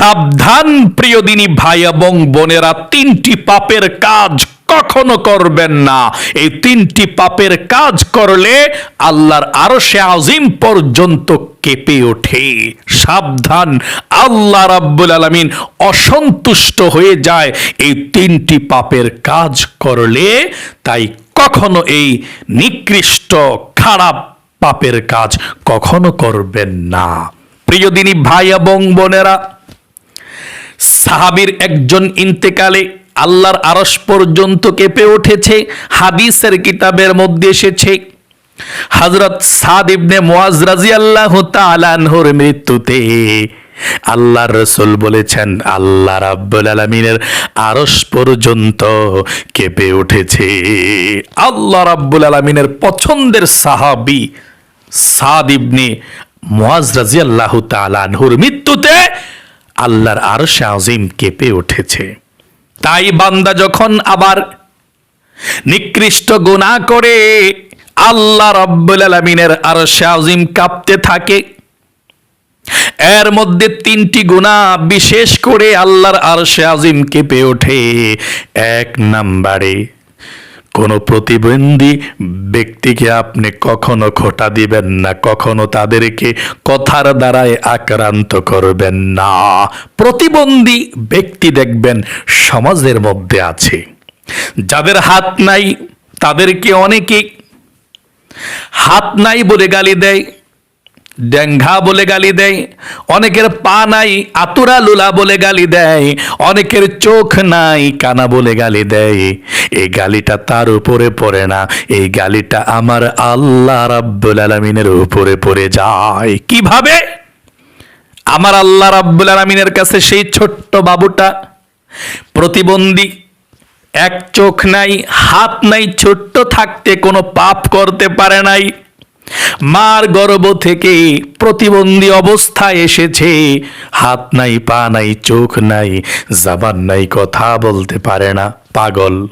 সাবধান প্রিয় প্রিয়দিনী ভাই এবং বোনেরা, তিনটি পাপের কাজ কখনো করবেন না। এই তিনটি পাপের কাজ করলে আল্লাহর আরও সে আজিম পর্যন্ত কেঁপে ওঠে। সাবধান, আল্লাহ রাব্বুল আলামিন অসন্তুষ্ট হয়ে যায়। এই তিনটি পাপের কাজ করলে তাই কখনো এই নিকৃষ্ট, খারাপ পাপের কাজ কখনো করবেন না। প্রিয়দিনী ভাই এবং বোনেরা সাহাবীর একজন ইন্তেকালে আল্লাহর আরস পর্যন্ত কেঁপে উঠেছে, হাদিসের কিতাবের মধ্যে এসেছে, হযরত সাদ ইবনে মুয়াজ রাদিয়াল্লাহু তাআলা আনহুর মৃত্যুতে আল্লাহর রসুল বলেছেন, আল্লাহ রাব্বুল আলামিনের আরস পর্যন্ত কেঁপে উঠেছে। আল্লাহ রাব্বুল আলামিনের পছন্দের সাহাবী সাদ ইবনে মুয়াজ রাদিয়াল্লাহু তাআলা আনহুর মৃত্যুতে আল্লাহর আরশে আজিম কেঁপে উঠেছে। তাই বান্দা যখন আবার নিকৃষ্ট গুনাহ করে, আল্লাহ রাব্বুল আলামিনের আরশে আজিম কাঁপতে থাকে। এর মধ্যে তিনটি গুণা বিশেষ করে আল্লাহর আরশে আজিম কেঁপে ওঠে। এক নাম্বারে কোনো প্রতিবন্ধী ব্যক্তিকে আপনি কখনো খোটা দিবেন না, কখনো তাদেরকে কথার দ্বারায় আক্রান্ত করবেন না। প্রতিবন্ধী ব্যক্তি দেখবেন সমাজের মধ্যে আছে। যাদের হাত নাই, তাদেরকে অনেকে হাত নাই বলে গালি দেয়। ড্যাঙ্ঘা বলে গালি দেয়, অনেকের পা নাই, আতুরা লুলা বলে গালি দেয়, অনেকের চোখ নাই, কানা বলে গালি দেয়। এই গালিটা তার উপরে পড়ে না, এই গালিটা আমার আল্লাহ রাব্বুল আলমিনের উপরে পড়ে যায়। কীভাবে? আমার আল্লাহ রাব্বুল আলমিনের কাছে সেই ছোট্ট বাবুটা প্রতিবন্ধী, এক চোখ নাই, হাত নাই, ছোট্ট থাকতে কোনো পাপ করতে পারে নাই। মার গর্ভ থেকে প্রতিবন্ধী অবস্থায় এসেছে। হাত নাই, পা নাই, চোখ নাই, জাবান নাই, কথা বলতে পারে না। পাগল।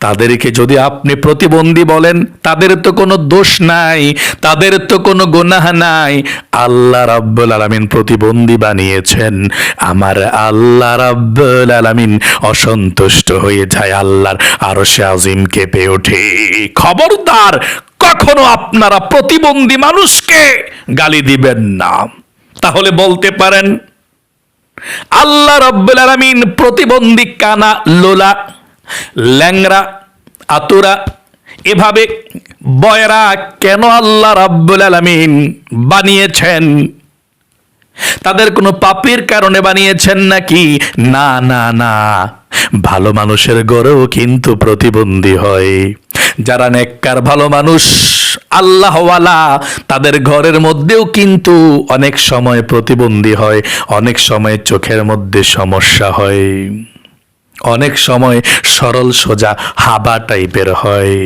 তাদেরকে যদি আপনি প্রতিবন্ধী বলেন, তাদের তো কোনো দোষ নাই, তাদের তো কোনো গুনাহ নাই। আল্লাহ রাব্বুল আলামিন প্রতিবন্ধী বানিয়েছেন। আমার আল্লাহ রাব্বুল আলামিন অসন্তুষ্ট হয়ে যায় আল্লাহর আরও সে আজিম কেঁপে ওঠে। খবরদার কখনো আপনারা প্রতিবন্ধী মানুষকে গালি দিবেন না। তাহলে বলতে পারেন, আল্লাহ রব্বুল আলামিন প্রতিবন্ধী কানা, লোলা ল্যাংরা আতুরা, এভাবে বয়রা কেন আল্লাহ রাব্বুল আলামিন বানিয়েছেন? তাদের কোনো পাপের কারণে বানিয়েছেন নাকি? না না না। ভালো মানুষের গড়েও কিন্তু প্রতিবন্ধী হয়। যারা নেককার, ভালো মানুষ, আল্লাহওয়ালা, তাদের ঘরের মধ্যেও কিন্তু অনেক সময় প্রতিবন্ধী হয়, অনেক সময় চোখের মধ্যে সমস্যা হয়, অনেক সময় সরল সোজা হাবা টাইপের হয়।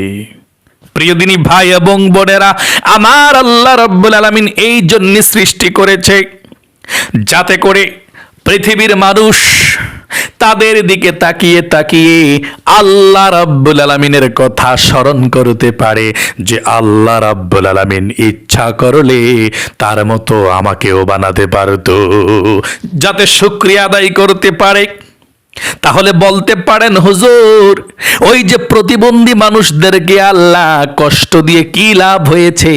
প্রিয়দিনী ভাই এবং বোনেরা, আমার আল্লাহ রব্বুল আলামিন এই জন্য সৃষ্টি করেছে যাতে করে পৃথিবীর মানুষ তাদের দিকে তাকিয়ে তাকিয়ে আল্লাহ রাব্বুল আলামিনের কথা স্মরণ করতে পারে যে আল্লাহ রাব্বুল আলামিন ইচ্ছা করলে তার মতো আমাকেও বানাতে পারতো। যাতে শুক্রিয়া আদায় করতে পারে। তাহলে বলতে পারেন, হুজুর, ওই যে প্রতিবন্ধী মানুষদেরকে আল্লাহ কষ্ট দিয়ে কি লাভ হয়েছে?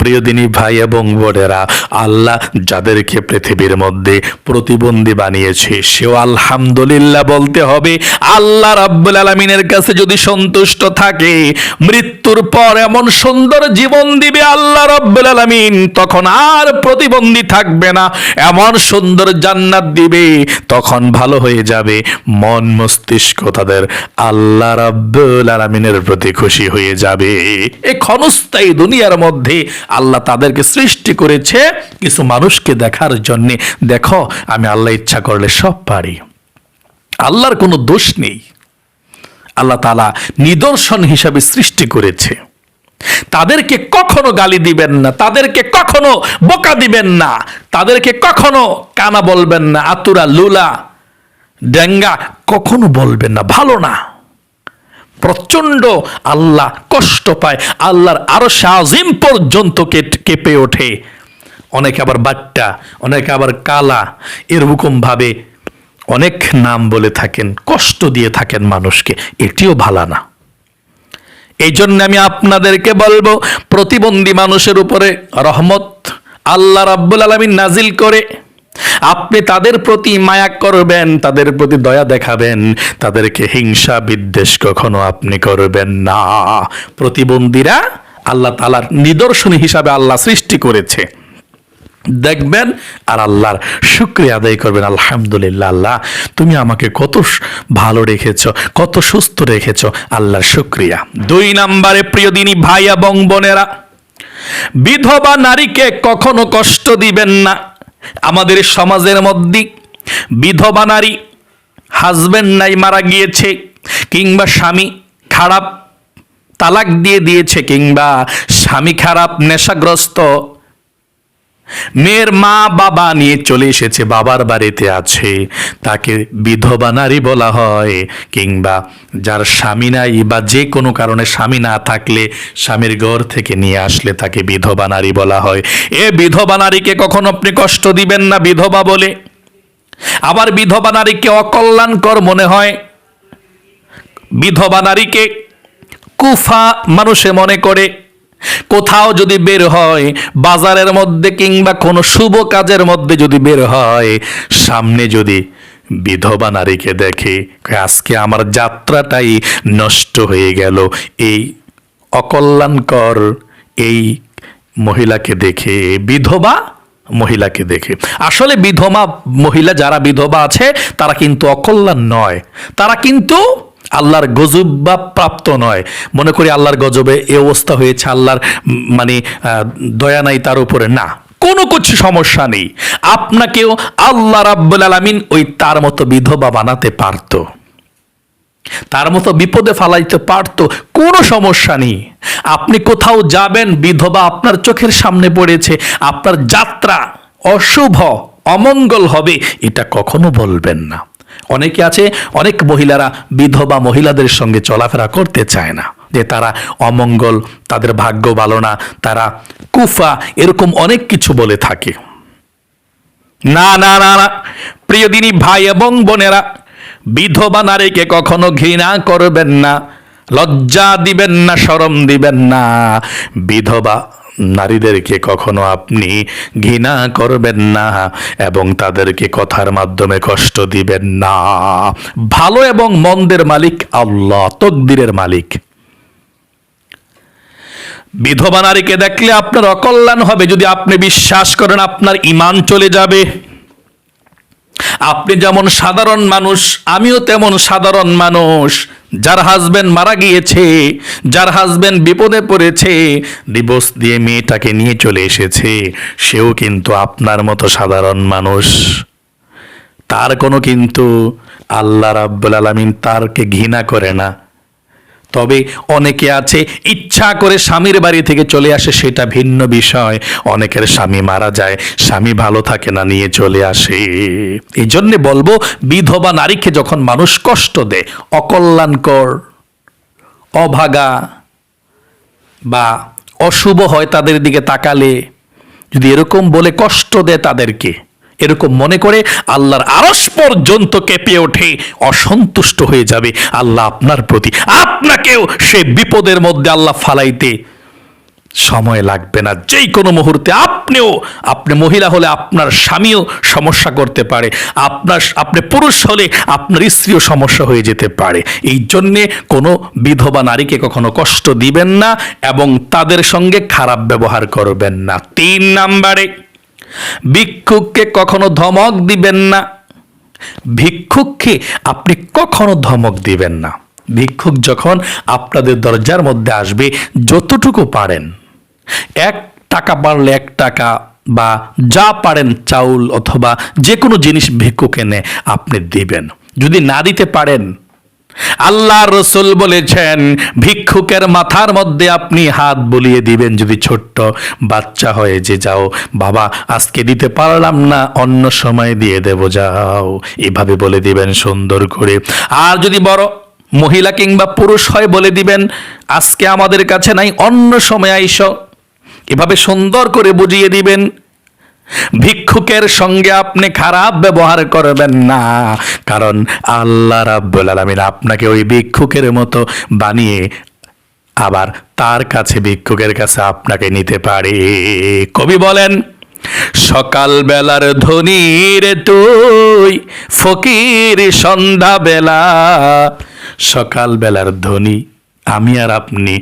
প্রিয়দিনী ভাই এবং বোনেরা, আল্লাহ যাদেরকে পৃথিবীর মধ্যে প্রতিবন্ধী বানিয়েছে, সেও আলহামদুলিল্লাহ বলতে হবে, আল্লাহ রাব্বুল আলমিনের কাছে যদি সন্তুষ্ট থাকে, মৃত্যুর পর এমন সুন্দর জীবন দিবে আল্লাহ রাব্বুল আলমিন, তখন আর প্রতিবন্ধী থাকবে না। এমন সুন্দর জান্নাত দিবে, তখন ভালো হয়ে যাবে। মন মস্তিষ্ক তাদের আল্লাহ রাব্বুল আলমিনের প্রতি খুশি হয়ে যাবে। এ ক্ষণস্থায়ী দুনিয়ার মধ্যে আল্লাহ তাদেরকে সৃষ্টি করেছে কিছু মানুষকে দেখার জন্যে। দেখো, আমি আল্লাহ ইচ্ছা করলে সব পারি। আল্লাহর কোনো দোষ নেই। আল্লাহ তালা নিদর্শন হিসাবে সৃষ্টি করেছে। তাদেরকে কখনো গালি দিবেন না, তাদেরকে কখনো বোকা দিবেন না, তাদেরকে কখনো কানা বলবেন না, আতুরা, লুলা, ডেঙ্গা কখনো বলবেন না, ভালো না। প্রচণ্ড আল্লাহ কষ্ট পায়। আল্লাহর আরও সাজিম পর্যন্ত কেঁপে ওঠে। অনেকে আবার বাট্টা অনেকে আবার কালা এরকম ভাবে অনেক নাম বলে থাকেন, কষ্ট দিয়ে থাকেন মানুষকে। এটিও ভালো না। এই জন্য আমি আপনাদেরকে বলব, প্রতিবন্ধী মানুষের উপরে রহমত আল্লাহ রাব্বুল আলমিন নাজিল করে। আপনি তাদের প্রতি মায়া করবেন, তাদের প্রতি দয়া দেখাবেন, তাদেরকে হিংসা বিদ্বেষ কখনো আপনি করবেন না। প্রতিবন্ধীরা আল্লাহ তালার নিদর্শন হিসাবে আল্লাহ সৃষ্টি করেছে। দেখবেন আর আল্লাহর শুক্রিয়া আদায় করবেন, আলহামদুলিল্লাহ আল্লাহ, তুমি আমাকে কত ভালো রেখেছ, কত সুস্থ রেখেছ, আল্লাহর শুক্রিয়া। দুই নাম্বারে প্রিয় দিনী ভাই এবং বোনেরা, বিধবা নারীকে কখনো কষ্ট দিবেন না। আমাদের সমাজের মধ্যে বিধবা নারী হাজব্যান্ড নাই মারা গিয়েছে, কিংবা স্বামী খারাপ তালাক দিয়ে দিয়েছে, কিংবা স্বামী খারাপ নেশাগ্রস্ত মেয়ের মা বাবা নিয়ে চলে এসেছে, বাবার বাড়িতে আছে। তাকে বিধবা নারী বলা হয় কিংবা যার স্বামী নাই বা যে কোনো কারণে স্বামী না থাকলে স্বামীর ঘর থেকে নিয়ে আসলে তাকে বিধবা নারী বলা হয়। এ বিধবা নারীকে কখনো আপনি কষ্ট দিবেন না বিধবা বলে? আবার বিধবা নারীকে অকল্যাণকর মনে হয়? বিধবা নারীকে কুফা মানুষে মনে করে কোথাও যদি বের হয়, বাজারের মধ্যে কিংবা কোনো শুভ কাজের মধ্যে যদি বের হয়, সামনে যদি বিধবা নারীকে দেখে আজকে আমার যাত্রাটাই নষ্ট হয়ে গেল। এই অকল্যাণকর এই মহিলাকে দেখে, বিধবা মহিলাকে দেখে। আসলে বিধবা মহিলা, যারা বিধবা আছে, তারা কিন্তু অকল্যাণ নয়। তারা কিন্তু আল্লাহর গজব বা প্রাপ্ত নয়। মনে করি আল্লাহর গজবে এ অবস্থা হয়েছে, আল্লাহর মানে দয়া নাই তার উপরে। না, কোনো কিছু সমস্যা নেই। আপনাকেও আল্লাহ রাব্বুল আলামিন ওই তার মতো বিধবা বানাতে পারতো। তার মতো বিপদে ফালাইতে পারতো, কোনো সমস্যা নেই। আপনি কোথাও যাবেন, বিধবা আপনার চোখের সামনে পড়েছে, আপনার যাত্রা অশুভ, অমঙ্গল হবে, এটা কখনো বলবেন না। অনেকে আছে, অনেক মহিলারা বিধবা মহিলাদের সঙ্গে চলাফেরা করতে চায় না। যে তারা অমঙ্গল, তাদের ভাগ্য ভালো না, তারা কুফা, এরকম অনেক কিছু বলে থাকে। না না না না, প্রিয় দিনী ভাই এবং বোনেরা, বিধবা নারীকে কখনো ঘৃণা করবেন না, লজ্জা দিবেন না, শরম দিবেন না। বিধবা নারীদেরকে কখনো আপনি ঘৃণা করবেন না এবং তাদেরকে কথার মাধ্যমে কষ্ট দিবেন না। ভালো এবং মন্দের মালিক আল্লাহ, তকদিরের মালিক। বিধবা নারীকে দেখলে আপনার অকল্যাণ হবে যদি আপনি বিশ্বাস করেন আপনার ইমান চলে যাবে। আপনি যেমন সাধারণ মানুষ, আমিও তেমন সাধারণ মানুষ। যার হাজবেন্ড মারা গিয়েছে, যার হাজবেন্ড বিপদে পড়েছে ডিভোর্স দিয়ে মেয়েটাকে নিয়ে চলে এসেছে, সেও কিন্তু আপনার মতো সাধারণ মানুষ। তার কোনো কিন্তু আল্লাহ রাব্বুল আলমিন তারকে ঘৃণা করে না। তবে অনেকে আছে, ইচ্ছা করে স্বামীর বাড়ি থেকে চলে আসে সেটা ভিন্ন বিষয়। অনেকের স্বামী মারা যায়, স্বামী ভালো থাকে না, নিয়ে চলে আসে। এই জন্যে বলব, বিধবা নারীকে যখন মানুষ কষ্ট দেয়, অকল্যাণকর, অভাগা বা অশুভ হয় তাদের দিকে তাকালে, যদি এরকম বলে কষ্ট দেয় তাদেরকে এরকম মনে করে আল্লাহর আরস পর্যন্ত কেঁপে ওঠে, অসন্তুষ্ট হয়ে যাবে আল্লাহ আপনার প্রতি। আপনাকেও সে বিপদের মধ্যে আল্লাহ ফালাইতে সময় লাগবে না। যেই কোনো মুহূর্তে আপনিও, আপনি মহিলা হলে আপনার স্বামীও সমস্যা করতে পারে। আপনার, আপনি পুরুষ হলে আপনার স্ত্রীও সমস্যা হয়ে যেতে পারে। এই জন্যে কোনো বিধবা নারীকে কখনো কষ্ট দিবেন না এবং তাদের সঙ্গে খারাপ ব্যবহার করবেন না। তিন নাম্বারে ভিক্ষুককে কখনো ধমক দিবেন না। ভিক্ষুককে আপনি কখনো ধমক দিবেন না। ভিক্ষুক যখন আপনাদের দরজার মধ্যে আসবে, যতটুকু পারেন, এক টাকা পারলে এক টাকা বা যা পারেন চাউল অথবা যে কোনো জিনিস ভিক্ষুকে নে আপনি দিবেন। যদি না দিতে পারেন আল্লাহ রসুল বলেছেন, ভিক্ষুকের মাথার মধ্যে আপনি হাত বুলিয়ে দিবেন, যদি ছোট্ট বাচ্চা হয়ে যে যাও, বাবা, আজকে দিতে পারলাম না, অন্য সময় দিয়ে দেব, যাও। এভাবে বলে দিবেন, সুন্দর করে। আর যদি বড় মহিলা কিংবা পুরুষ হয়, বলে দিবেন, আজকে আমাদের কাছে নাই, অন্য সময় আইস। এভাবে সুন্দর করে বুঝিয়ে দিবেন ভিক্ষুকের সঙ্গে আপনি খারাপ ব্যবহার করবেন না। কারণ আল্লাহ রাব্বুল আলামিন আপনাকে ওই ভিক্ষুকের মতো বানিয়ে আবার তার কাছে ভিক্ষুকের কাছে আপনাকে নিতে পারে। কবি বলেন সকাল বেলার ধনির তুই, ফকির সন্ধ্যা বেলা সকাল বেলার ধনী আমি আর আপনি।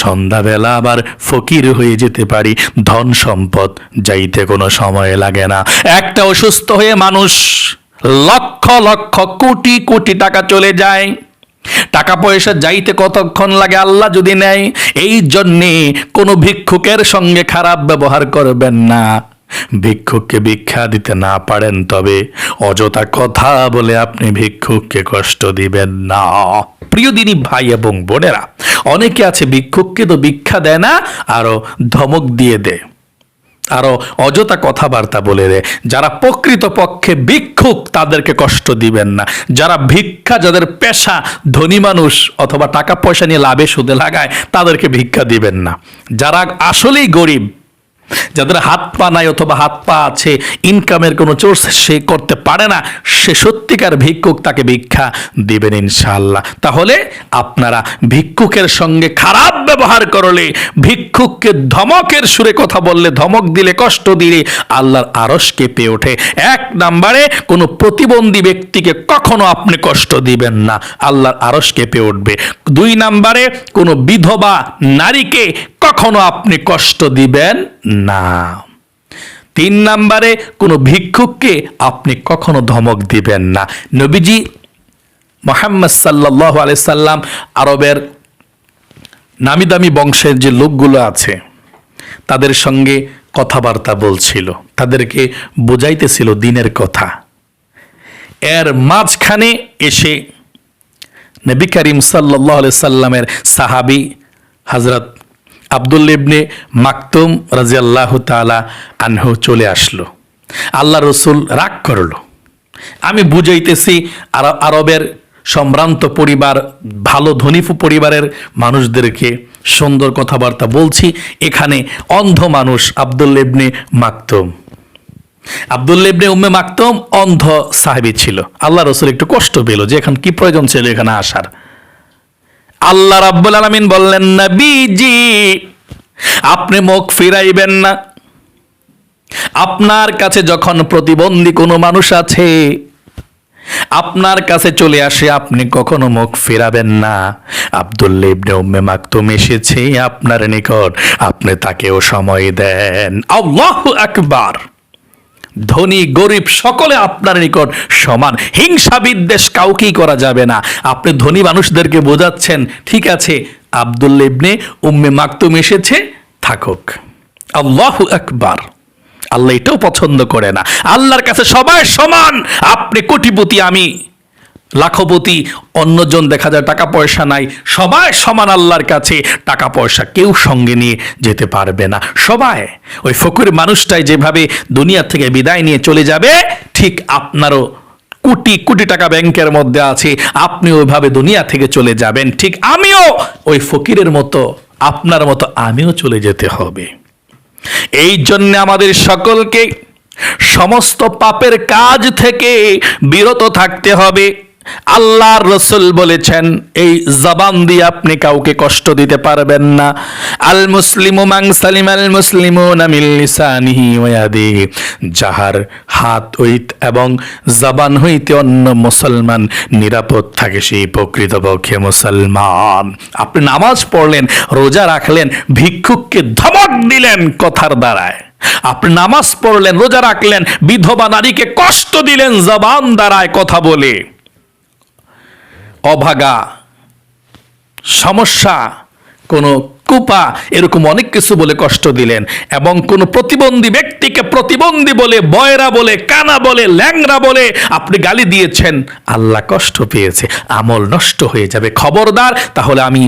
সন্ধ্যাবেলা আবার ফকির হয়ে যেতে পারি। ধন সম্পদ যাইতে কোনো সময় লাগে না। একটা অসুস্থ হয়ে মানুষ লক্ষ লক্ষ কোটি কোটি টাকা চলে যায়। টাকা পয়সা যাইতে কতক্ষণ লাগে আল্লাহ যদি নেয়, এই জন্যে কোনো ভিক্ষুকের সঙ্গে খারাপ ব্যবহার করবেন না। ভিক্ষুককে ভিক্ষা দিতে না পারেন, তবে অযথা কথা বলে আপনি ভিক্ষুককে কষ্ট দিবেন না। প্রিয় দিনী ভাই এবং বোনেরা, অনেকে আছে ভিক্ষুককে তো ভিক্ষা দেয় না আরও ধমক দিয়ে দেয় আরও অযথা কথাবার্তা বলে দেয় যারা প্রকৃত পক্ষে ভিক্ষুক, তাদেরকে কষ্ট দিবেন না। যারা ভিক্ষা, যাদের পেশা ধনী মানুষ অথবা টাকা পয়সা নিয়ে লাভে সুদে লাগায়, তাদেরকে ভিক্ষা দিবেন না। যারা আসলেই গরিব যাদের হাত পা নাই অথবা হাত পা আছে ইনকামের কোনো সোর্স সে করতে পারে না, সে সত্যিকার ভিক্ষুক তাকে ভিক্ষা দিবেন ইনশাআল্লাহ। তাহলে আপনারা ভিক্ষুকের সঙ্গে খারাপ ব্যবহার করলে, ভিক্ষুককে ধমকের সুরে কথা বললে, ধমক দিলে, কষ্ট দিলে আল্লাহর আরস কেঁপে ওঠে। এক নাম্বারে, কোনো প্রতিবন্ধী ব্যক্তিকে কখনো আপনি কষ্ট দিবেন না, আল্লাহর আরস কেঁপে উঠবে। দুই নাম্বারে, কোনো বিধবা নারীকে কখনো আপনি কষ্ট দিবেন না তিন নাম্বারে কোনো ভিক্ষুককে আপনি কখনো ধমক দিবেন না। নবীজি মোহাম্মদ সাল্লাহ আলাইসাল্লাম আরবের নামি দামি বংশের যে লোকগুলো আছে, তাদের সঙ্গে কথাবার্তা বলছিল। তাদেরকে বোঝাইতেছিল দিনের কথা। এর মাঝখানে এসে নবী করিম সাল্লাহ সাল্লামের সাহাবি হজরত আব্দুল ইবনে মাকতুম রাজিয়াল্লাহ তালা আনহু চলে আসলো। আল্লাহ রসুল রাগ করল। আমি বুঝাইতেছি আর- আরবের সম্ভ্রান্ত পরিবার, ভালো ধনী পরিবারের মানুষদেরকে সুন্দর কথাবার্তা বলছি, এখানে অন্ধ মানুষ আব্দুল ইবনে মাকতুম। আব্দুল ইবনে উম্মে মাকতুম অন্ধ সাহেবী ছিল। আল্লাহ রসুল একটু কষ্ট পেল যে এখন কি প্রয়োজন ছিল এখানে আসার। আল্লাহ রাব্বুল আলামিন বললেন, নবীজি, আপনি মুখ ফিরাইবেন না। আপনার কাছে যখন প্রতিবন্ধী কোনো মানুষ আছে, আপনার কাছে চলে আসে, আপনি কখনো মুখ ফেরাবেন না। আব্দুল্লা মাকতুম এসেছে আপনার নিকট, আপনি তাকেও সময় দেন। আল্লাহু আকবার। ধনী, গরিব, সকলে আপনার নিকট সমান। হিংসা বিদ্বেষ কাউকেই করা যাবে না। আপনি ধনী মানুষদেরকে বোঝাচ্ছেন, ঠিক আছে, আবদুল ইবনে উম্মে মাকতুম এসেছে, থাকুক। আল্লাহ আকবার। আল্লাহ এটাও পছন্দ করে না। আল্লাহর কাছে সবাই সমান। আপনি কোটিপতি আমি। লাখপতি, অন্যজন দেখা যায় টাকা পয়সা নাই। সবাই সমান আল্লাহর কাছে টাকা পয়সা কেউ সঙ্গে নিয়ে যেতে পারবে না। সবাই, ওই ফকির মানুষটাই যেভাবে দুনিয়া থেকে বিদায় নিয়ে চলে যাবে, ঠিক আপনারও কোটি কোটি টাকা ব্যাংকের মধ্যে আছে। আপনি ওইভাবে দুনিয়া থেকে চলে যাবেন, ঠিক আমিও ওই ফকিরের মতো, আপনার মতো আমিও চলে যেতে হবে। এই জন্য আমাদের সকলকে সমস্ত পাপের কাজ থেকে বিরত থাকতে হবে। আল্লাহর রসুল বলেছেন, এই জবান দিয়ে আপনি কাউকে কষ্ট দিতে পারবেন না। আল মুসলিমু মাং সালিম আল মুসলিমু নামিল লিসানিহি ওয়াদি যাহার হাত হইত এবং জবান হইতে অন্য মুসলমান নিরাপদ থাকে সেই প্রকৃতপক্ষে মুসলমান। আপনি নামাজ পড়লেন, রোজা রাখলেন, ভিক্ষুককে ধমক দিলেন কথার দ্বারায়। আপনি নামাজ পড়লেন, রোজা রাখলেন, বিধবা নারীকে কষ্ট দিলেন, জবান দ্বারায় কথা বলে। অভাগা সমস্যা কোনো কুপা এরকম অনেক কিছু বলে কষ্ট দিলেন এবং কোনো প্রতিবন্ধী ব্যক্তিকে প্রতিবন্ধী বলে, বয়রা বলে, কানা বলে ল্যাংরা বলে আপনি গালি দিয়েছেন। আল্লাহ কষ্ট পেয়েছে, আমল নষ্ট হয়ে যাবে। খবরদার, তাহলে আমি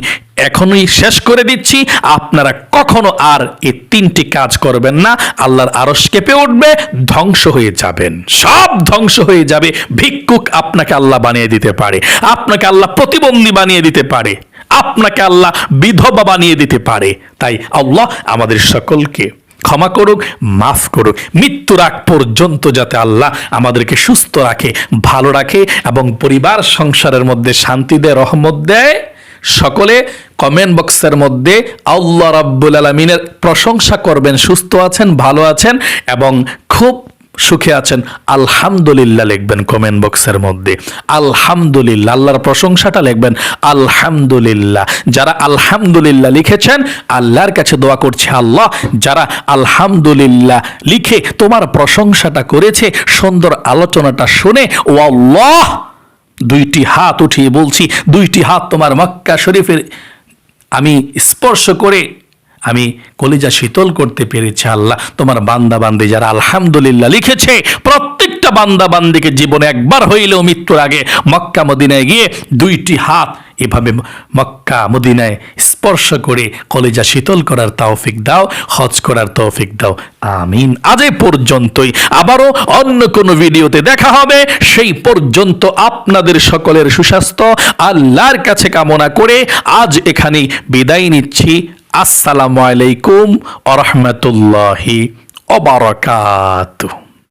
এখনই শেষ করে দিচ্ছি। আপনারা কখনো আর এই তিনটি কাজ করবেন না, আল্লাহর আরস কেঁপে উঠবে, ধ্বংস হয়ে যাবেন। সব ধ্বংস হয়ে যাবে, ভিক্ষুক আপনাকে আল্লাহ বানিয়ে দিতে পারে, আপনাকে আল্লাহ প্রতিবন্ধী বানিয়ে দিতে পারে। আপনাকে আল্লাহ বিধবা বানিয়ে দিতে পারে। তাই আল্লাহ আমাদের সকলকে ক্ষমা করুক, মাফ করুক, মৃত্যুর আগ পর্যন্ত যাতে আল্লাহ আমাদেরকে সুস্থ রাখে, ভালো রাখে এবং পরিবার সংসারের মধ্যে শান্তি দেয়, রহমত দেয়। সকলে কমেন্ট বক্সের মধ্যে আল্লাহ রাব্বুল আলমিনের প্রশংসা করবেন, সুস্থ আছেন, ভালো আছেন এবং খুব সুখে আছেন, আলহামদুলিল্লাহ লিখবেন কমেন্ট বক্সের মধ্যে। আলহামদুলিল্লাহ, আল্লাহর প্রশংসাটা লিখবেন, আলহামদুলিল্লাহ। যারা আলহামদুলিল্লাহ লিখেছেন, আল্লাহর কাছে দোয়া করছে আল্লাহ। যারা আলহামদুলিল্লাহ লিখে তোমার প্রশংসাটা করেছে, সুন্দর আলোচনাটা শুনে ও আল্লাহ দুইটি হাত উঠিয়ে বলছি, দুইটি হাত তোমার মক্কা শরীফের, আমি স্পর্শ করে আমি কলিজা শীতল করতে পেরেছি আল্লাহ। তোমার বান্দা বান্দি যারা আলহামদুলিল্লাহ লিখেছে, প্রত্যেকটা বান্দা বান্দিকে জীবনে একবার হইলেও মৃত্যুর আগে মক্কা মদিনায় গিয়ে দুইটি হাত এভাবে মক্কা মদিনায় স্পর্শ করে কলেজা শীতল করার তৌফিক দাও, হজ করার তৌফিক দাও। আমিন। আজ পর্যন্তই। আবারও অন্য কোনো ভিডিওতে দেখা হবে। সেই পর্যন্ত আপনাদের সকলের সুস্বাস্থ্য, আল্লাহর কাছে কামনা করে আজ এখানেই বিদায় নিচ্ছি। আসসালামু আলাইকুম আ রহমতুল্লাহি অবরকাত